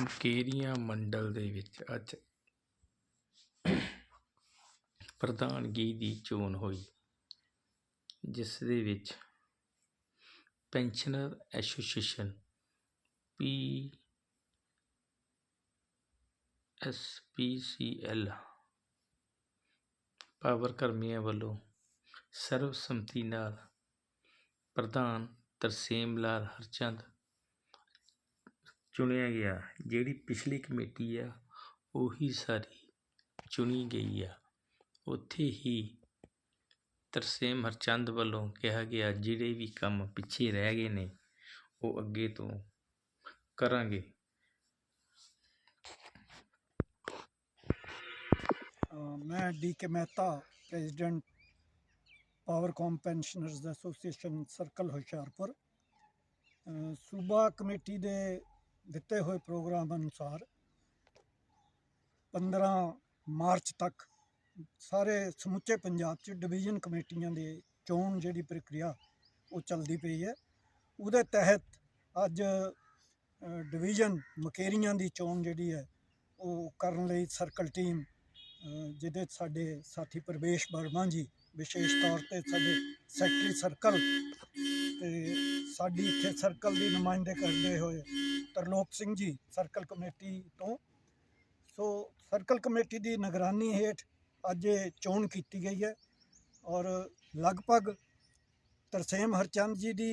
ਮੁਕੇਰੀਆਂ ਮੰਡਲ ਦੇ ਵਿੱਚ ਅੱਜ ਪ੍ਰਧਾਨਗੀ ਦੀ ਚੋਣ ਹੋਈ? ਜਿਸ ਦੇ ਵਿੱਚ pensioner association P S P C L power ਕਰਮੀਆਂ ਵੱਲੋਂ ਸਰਬਸੰਮਤੀ ਨਾਲ ਪ੍ਰਧਾਨ ਤਰਸੇਮ ਲਾਲ ਹਰਚੰਦ ਚੁਣਿਆ ਗਿਆ। ਜਿਹੜੀ ਪਿਛਲੀ ਕਮੇਟੀ ਆ, ਉਹੀ ਸਾਰੀ ਚੁਣੀ ਗਈ ਆ। ਉੱਥੇ ਹੀ ਤਰਸੇਮ ਹਰਚੰਦ ਵੱਲੋਂ ਕਿਹਾ ਗਿਆ, ਜਿਹੜੇ ਵੀ ਕੰਮ ਪਿੱਛੇ ਰਹਿ ਗਏ ਨੇ, ਉਹ ਅੱਗੇ ਤੋਂ ਕਰਾਂਗੇ। ਮੈਂ D K Mehta, president Powercom pensioners association circle Hoshiarpur. ਸੂਬਾ ਕਮੇਟੀ ਦੇ ਦਿੱਤੇ ਹੋਏ ਪ੍ਰੋਗਰਾਮ ਅਨੁਸਾਰ 15 ਮਾਰਚ ਤੱਕ ਸਾਰੇ ਸਮੁੱਚੇ ਪੰਜਾਬ 'ਚ ਡਿਵੀਜ਼ਨ ਕਮੇਟੀਆਂ ਦੀ ਚੋਣ ਜਿਹੜੀ ਪ੍ਰਕਿਰਿਆ ਉਹ ਚੱਲਦੀ ਪਈ ਹੈ। ਉਹਦੇ ਤਹਿਤ ਅੱਜ ਡਿਵੀਜ਼ਨ ਮਕੇਰੀਆਂ ਦੀ ਚੋਣ ਜਿਹੜੀ ਹੈ, ਉਹ ਕਰਨ ਲਈ ਸਰਕਲ ਟੀਮ ਜਿਹਦੇ 'ਚ ਸਾਡੇ ਸਾਥੀ ਪ੍ਰਵੇਸ਼ ਵਰਮਾ ਜੀ, ਵਿਸ਼ੇਸ਼ ਤੌਰ ਤੇ ਸਾਡੇ ਸੈਕਟਰੀ ਸਰਕਲ ਤੇ ਸਾਡੀ ਇੱਥੇ ਸਰਕਲ ਦੀ ਨੁਮਾਇੰਦੇ ਕਰਦੇ ਹੋਏ ਤਰਲੋਕ ਸਿੰਘ ਜੀ ਸਰਕਲ ਕਮੇਟੀ ਤੋਂ। ਸੋ ਸਰਕਲ ਕਮੇਟੀ ਦੀ ਨਿਗਰਾਨੀ ਹੇਠ ਅੱਜ ਇਹ ਚੋਣ ਕੀਤੀ ਗਈ ਹੈ ਔਰ ਲਗਭਗ ਤਰਸੇਮ ਹਰਚੰਦ ਜੀ ਦੀ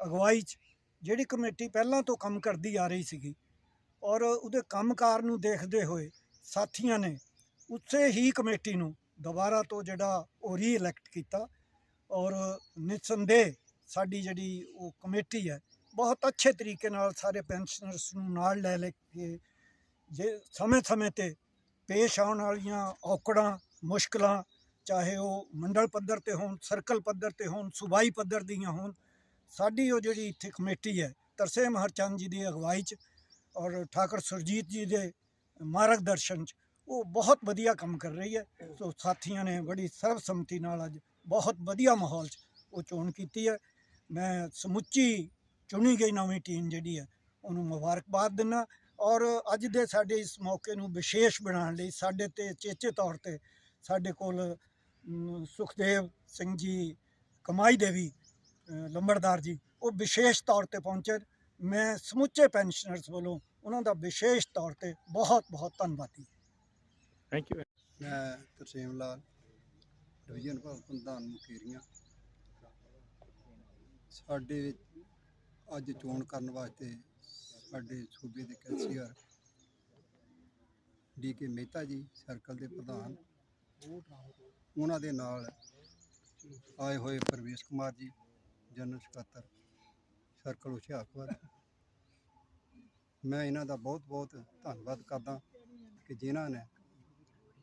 ਅਗਵਾਈ 'ਚ ਜਿਹੜੀ ਕਮੇਟੀ ਪਹਿਲਾਂ ਤੋਂ ਕੰਮ ਕਰਦੀ ਆ ਰਹੀ ਸੀਗੀ ਔਰ ਉਹਦੇ ਕੰਮਕਾਰ ਨੂੰ ਦੇਖਦੇ ਹੋਏ ਸਾਥੀਆਂ ਨੇ ਉਸੇ ਹੀ ਕਮੇਟੀ ਨੂੰ ਦੁਬਾਰਾ ਤੋਂ ਜਿਹੜਾ ਉਹ ਰੀਇਲੈਕਟ ਕੀਤਾ ਔਰ ਨਿਸੰਦੇਹ ਸਾਡੀ ਜਿਹੜੀ ਉਹ ਕਮੇਟੀ ਹੈ ਬਹੁਤ ਅੱਛੇ ਤਰੀਕੇ ਨਾਲ ਸਾਰੇ ਪੈਨਸ਼ਨਰਸ ਨੂੰ ਨਾਲ ਲੈ ਲੈ ਕੇ ਜੇ ਸਮੇਂ-ਸਮੇਂ ਤੇ ਪੇਸ਼ ਆਉਣ ਵਾਲੀਆਂ ਔਕੜਾਂ, ਮੁਸ਼ਕਲਾਂ, ਚਾਹੇ ਉਹ ਮੰਡਲ ਪੱਧਰ ਤੇ ਹੋਣ ਸਰਕਲ ਪੱਧਰ ਤੇ ਹੋਣ, ਸੂਬਾਈ ਪੱਧਰ ਦੀਆਂ ਹੋਣ, ਸਾਡੀ ਉਹ ਜਿਹੜੀ ਇੱਥੇ ਕਮੇਟੀ ਹੈ ਤਰਸੇਮ ਹਰਚੰਦ ਜੀ ਦੀ ਅਗਵਾਈ 'ਚ ਔਰ ਠਾਕਰ ਸੁਰਜੀਤ ਜੀ ਦੇ ਮਾਰਗਦਰਸ਼ਨ 'ਚ ਉਹ ਬਹੁਤ ਵਧੀਆ ਕੰਮ ਕਰ ਰਹੀ ਹੈ। ਸੋ ਸਾਥੀਆਂ ਨੇ ਬੜੀ ਸਰਬਸੰਮਤੀ ਨਾਲ ਅੱਜ ਬਹੁਤ ਵਧੀਆ ਮਾਹੌਲ 'ਚ ਉਹ ਚੋਣ ਕੀਤੀ ਹੈ। ਮੈਂ ਸਮੁੱਚੀ ਚੁਣੀ ਗਈ ਨਵੀਂ ਟੀਮ ਜਿਹੜੀ ਹੈ ਉਹਨੂੰ ਮੁਬਾਰਕਬਾਦ ਦਿੰਦਾ ਔਰ ਅੱਜ ਦੇ ਸਾਡੇ ਇਸ ਮੌਕੇ ਨੂੰ ਵਿਸ਼ੇਸ਼ ਬਣਾਉਣ ਲਈ ਸਾਡੇ ਤੇ ਚੇਚੇ ਤੌਰ ਤੇ ਸਾਡੇ ਕੋਲ ਸੁਖਦੇਵ ਸਿੰਘ ਜੀ ਕਮਾਈ ਦੇਵੀ ਲੰਬੜਦਾਰ ਜੀ ਉਹ ਵਿਸ਼ੇਸ਼ ਤੌਰ ਤੇ ਪਹੁੰਚੇ। ਮੈਂ ਸਮੁੱਚੇ ਪੈਨਸ਼ਨਰਸ ਵੱਲੋਂ ਉਹਨਾਂ ਦਾ ਵਿਸ਼ੇਸ਼ ਤੌਰ ਤੇ ਬਹੁਤ ਬਹੁਤ ਧੰਨਵਾਦੀ ਥੈਂਕ ਯੂ ਮੈਂ ਤਰਸੇਮ ਲਾਲ ਡਿਵੀਜ਼ਨ ਪ੍ਰਧਾਨ ਮੁਕੇਰੀਆਂ। ਸਾਡੇ ਵਿੱਚ ਅੱਜ ਚੋਣ ਕਰਨ ਵਾਸਤੇ ਸਾਡੇ ਸੂਬੇ ਦੇ ਕੈਂਸੀਅਰ ਡੀ ਕੇ ਮਹਿਤਾ ਜੀ, ਸਰਕਲ ਦੇ ਪ੍ਰਧਾਨ, ਉਹਨਾਂ ਦੇ ਨਾਲ ਆਏ ਹੋਏ ਪ੍ਰਵੇਸ਼ ਕੁਮਾਰ ਜੀ, ਜਨਰਲ ਸਕੱਤਰ, ਸਰਕਲ ਹੁਸ਼ਿਆਰਪੁਰ। ਮੈਂ ਇਹਨਾਂ ਦਾ ਬਹੁਤ ਬਹੁਤ ਧੰਨਵਾਦ ਕਰਦਾ ਕਿ ਜਿਨ੍ਹਾਂ ਨੇ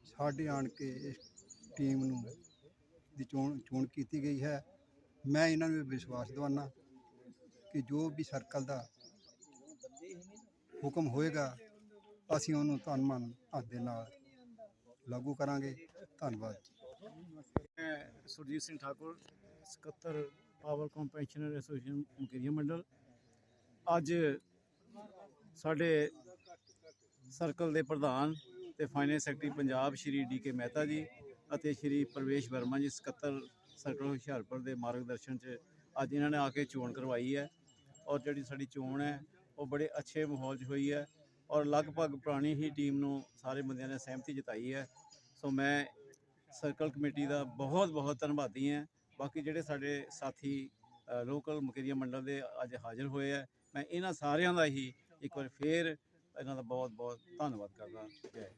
ਸਾਡੇ ਆਣ ਕੇ ਇਸ ਟੀਮ ਨੂੰ ਦੀ ਚੋਣ ਚੋਣ ਕੀਤੀ ਗਈ ਹੈ। ਮੈਂ ਇਹਨਾਂ ਨੂੰ ਵਿਸ਼ਵਾਸ ਦਿਵਾਨਾ ਕਿ ਜੋ ਵੀ ਸਰਕਲ ਦਾ ਹੁਕਮ ਹੋਏਗਾ, ਅਸੀਂ ਉਹਨੂੰ ਤਨ ਮਨ ਧਨ ਦੇ ਨਾਲ ਲਾਗੂ ਕਰਾਂਗੇ। ਧੰਨਵਾਦ ਮੈਂ ਸੁਰਜੀਤ ਸਿੰਘ ਠਾਕੁਰ, ਸਕੱਤਰ ਪਾਵਰ ਕੰਪੈਨਸ਼ਨਰ ਐਸੋਸੀਏਸ਼ਨ ਮੁਕੇਰੀਆ ਮੰਡਲ। ਅੱਜ ਸਾਡੇ ਸਰਕਲ ਦੇ ਪ੍ਰਧਾਨ ਤੇ finance secretary Punjab Shri D K Mehta ji ਅਤੇ ਸ਼੍ਰੀ ਪ੍ਰਵੇਸ਼ ਵਰਮਾ ਜੀ, ਸਕੱਤਰ ਸਰਕਲ ਹੁਸ਼ਿਆਰਪੁਰ ਦੇ ਮਾਰਗਦਰਸ਼ਨ 'ਚ ਅੱਜ ਇਹਨਾਂ ਨੇ ਆ ਕੇ ਚੋਣ ਕਰਵਾਈ ਹੈ। ਔਰ ਜਿਹੜੀ ਸਾਡੀ ਚੋਣ ਹੈ, ਉਹ ਬੜੇ ਅੱਛੇ ਮਾਹੌਲ 'ਚ ਹੋਈ ਹੈ ਔਰ ਲਗਭਗ ਪੁਰਾਣੀ ਹੀ ਟੀਮ ਨੂੰ ਸਾਰੇ ਬੰਦਿਆਂ ਨੇ ਸਹਿਮਤੀ ਜਤਾਈ ਹੈ। ਸੋ ਮੈਂ ਸਰਕਲ ਕਮੇਟੀ ਦਾ ਬਹੁਤ ਬਹੁਤ ਧੰਨਵਾਦੀ ਹਾਂ। ਬਾਕੀ ਜਿਹੜੇ ਸਾਡੇ ਸਾਥੀ ਲੋਕਲ ਮੁਕੇਰੀਆ ਮੰਡਲ ਦੇ ਅੱਜ ਹਾਜ਼ਰ ਹੋਏ ਆ ਮੈਂ ਇਹਨਾਂ ਸਾਰਿਆਂ ਦਾ ਹੀ ਇੱਕ ਵਾਰ ਫੇਰ ਇਹਨਾਂ ਦਾ ਬਹੁਤ ਬਹੁਤ ਧੰਨਵਾਦ ਕਰਦਾ। ਜੈ